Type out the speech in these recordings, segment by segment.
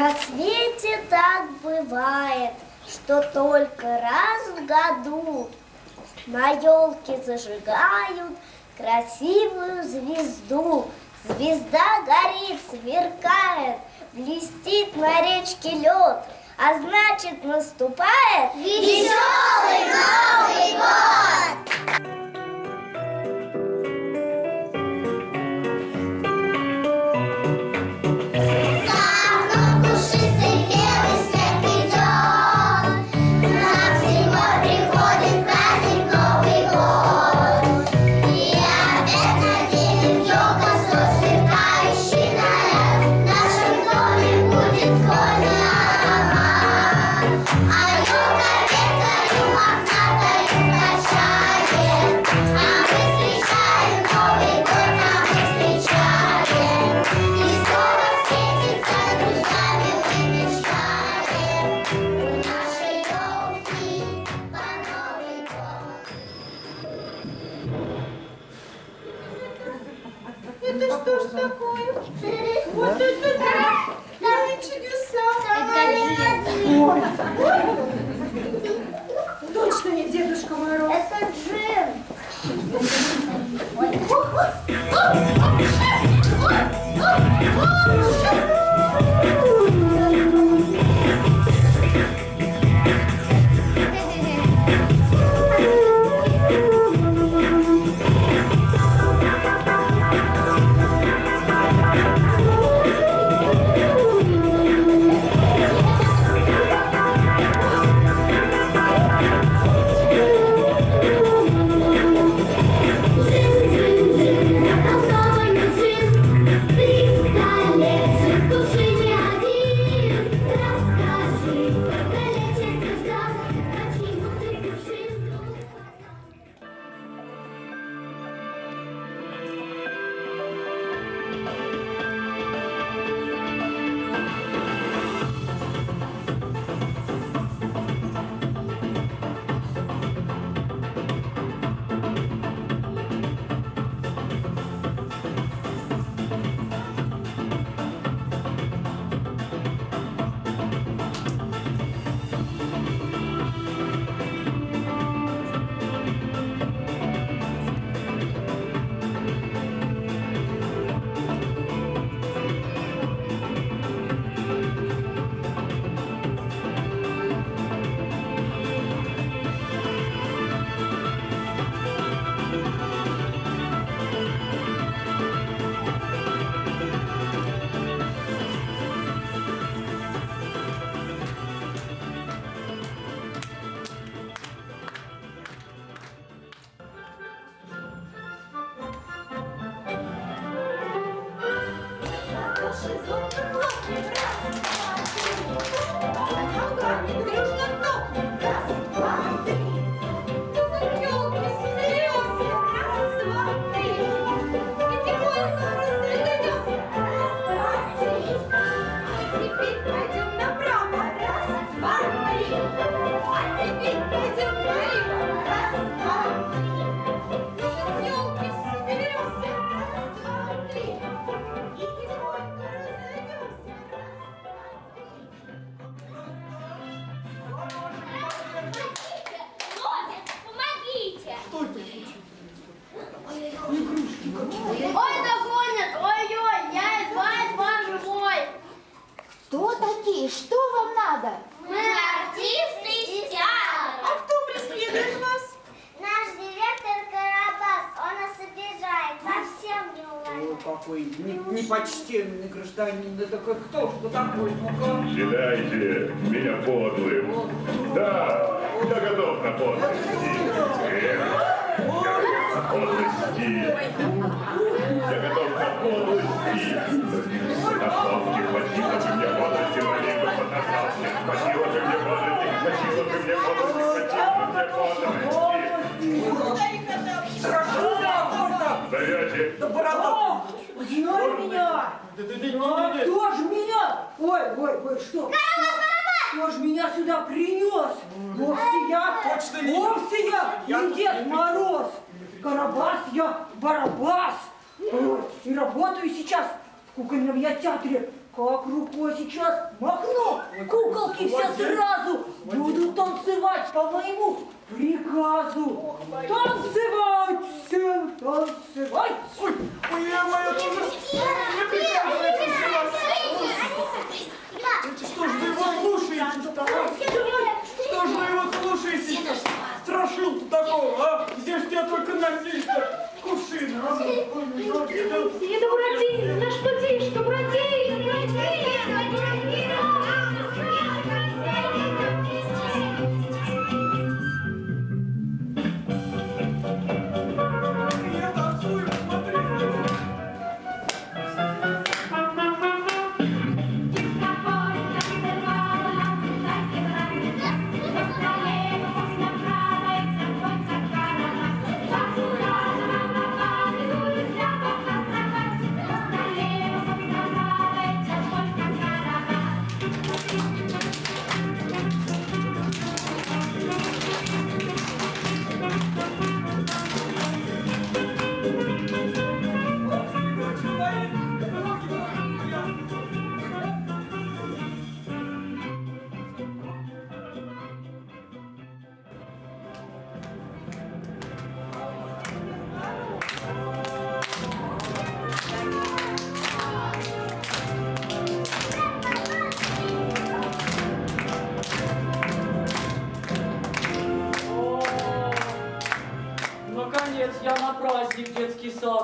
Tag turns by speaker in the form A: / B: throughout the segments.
A: На свете так бывает, что только раз в году на елке зажигают красивую звезду. Звезда горит, сверкает, блестит на речке лед, а значит наступает веселый Новый год!
B: Это что ж такое? Вот это да! Какие чудеса! Точно не Дедушка Мороз.
A: Это Джим.
C: Заколдованный
A: Ой, догонят! Ой-ой, я из вас, мой!
D: Кто такие? Что вам надо?
A: Мы артисты из театра!
B: А кто преследует вас?
A: Наш директор Карабас, он нас обижает, совсем не уважает.
E: какой не- непочтенный гражданин. Это как кто? Что такое?
F: Считайте меня подлым. Да, я готов на подлости.
E: Да борода.
G: Знай меня! Ж меня? Ой, ой, ой, что? Кто ж меня сюда принес? Вовсе я, вовсе я, не Дед Мороз. Карабас я, Барабас. И работаю сейчас в кукольном я театре как рукой сейчас махну, куколки все сразу будут танцевать по моему приказу. Танцевать всем, танцевать.
B: Ой, ой, я моя тоже что ж вы его слушаете-то, а? Что ж вы его слушаете-то? Страшил такого, а? Где ж тебя только носить-то? Кувшин, а? Ой, ой, ой, ой.
A: Это братик, наш братишка, братик,
B: Я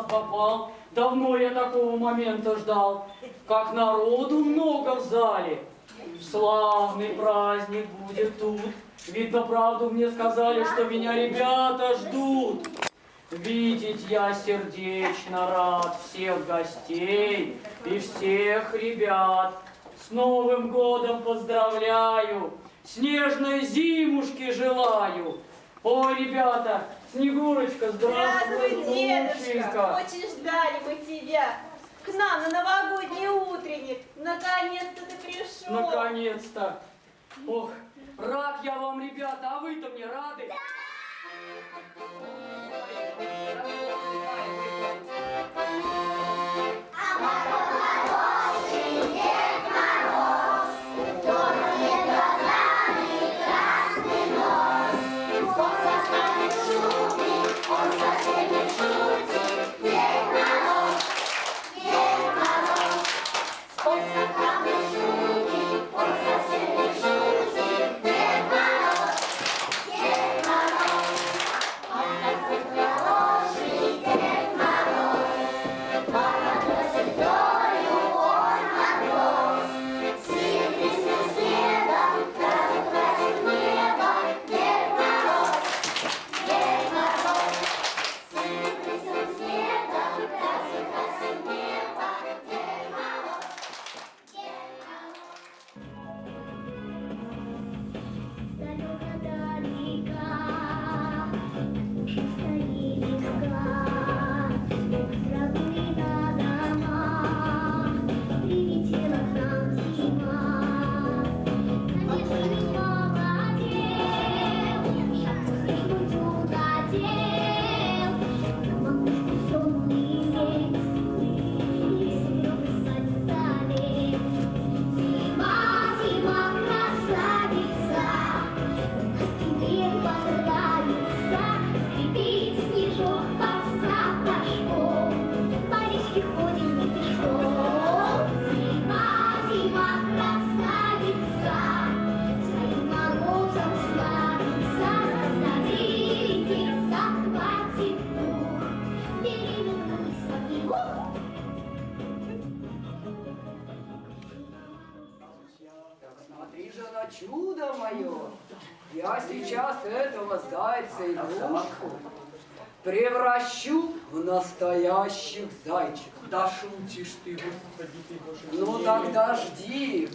H: попал. Давно я такого момента ждал. Как народу много в зале. Славный праздник будет тут. Видно, правду мне сказали, что меня ребята ждут. Видеть я сердечно рад всех гостей и всех ребят. С Новым годом поздравляю, снежной зимушки желаю. Ой, ребята, Снегурочка, здравствуй,
C: Здравствуй, дедушка! Очень ждали мы тебя. К нам на новогодний утренник. Наконец-то ты пришел.
H: Наконец-то. Ох, рад я вам, ребята, а вы-то мне рады?
A: Прилетела
G: Я сейчас этого зайца игрушку превращу в настоящих зайчиков.
H: Да шутишь ты, господи ты, боже
G: Ну тогда жди.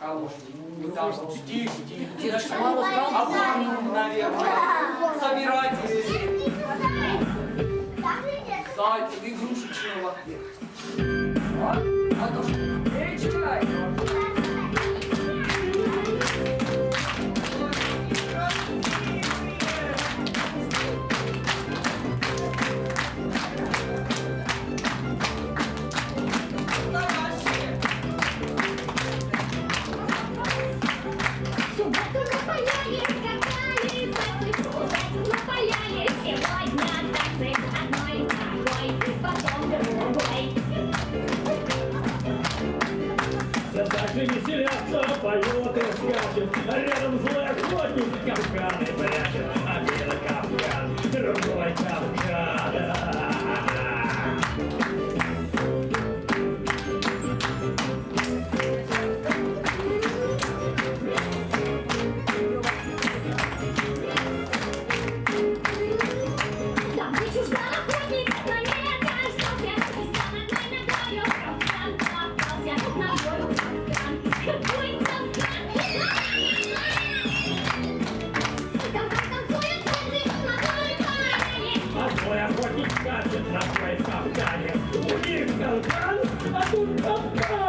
H: Кого жди? Ну там жди, жди.
G: Дедушка Мороз
H: А
G: кому?
H: вам, наверное, собирайтесь зайца игрушечного.
G: А то ж, встречай.
A: парень.
I: А злой охотник скачет на твоей капкане. У них капкан, а тут капкан.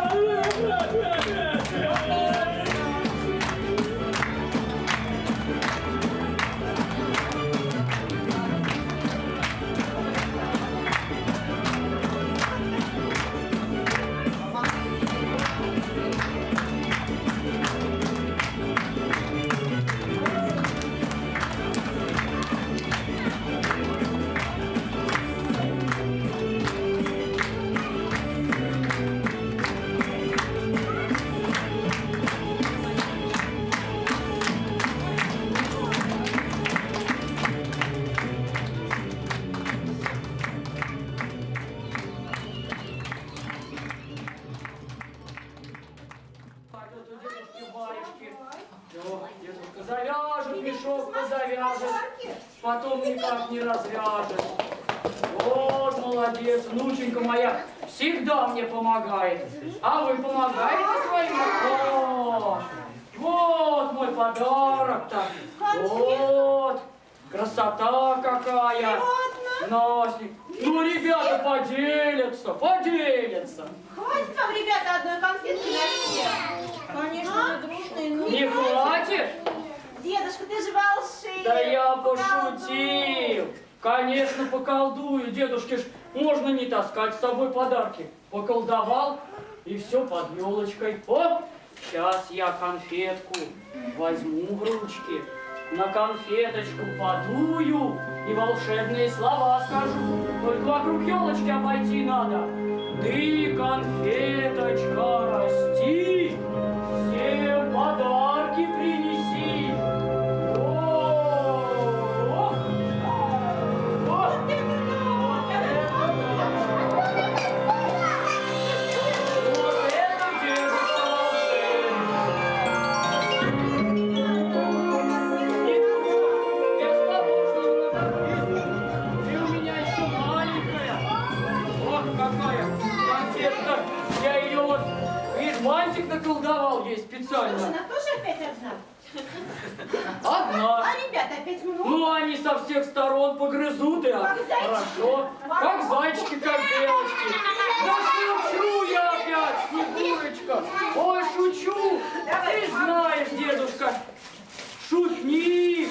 H: Завяжет, мешок позавяжет, потом никак не развяжет. Вот, молодец, внученька моя, всегда мне помогает. А вы помогаете своим? О, вот мой подарок-то. Вот, красота какая. Настя, ну, ребята поделятся, поделятся.
C: Хватит вам, ребята, одной конфетки на всех. Конечно, мы дружные,
H: Не хватит?
C: Дедушка, ты же волшебник.
H: Да я пошутил. Конечно, поколдую. Дедушке ж можно не таскать с собой подарки. Поколдовал, и все под елочкой. О, сейчас я конфетку возьму в ручки, на конфеточку подую и волшебные слова скажу. Только вокруг елочки обойти надо. Ты, конфеточка, ей специально.
C: она тоже опять одна?
H: Одна.
C: А ребят опять много?
H: Ну, они со всех сторон погрызут и
C: Как зайчики.
H: хорошо. Как зайчики, как белочки. Да шучу я опять, Снегурочка. Ой, шучу. Ты знаешь, дедушка, шутник.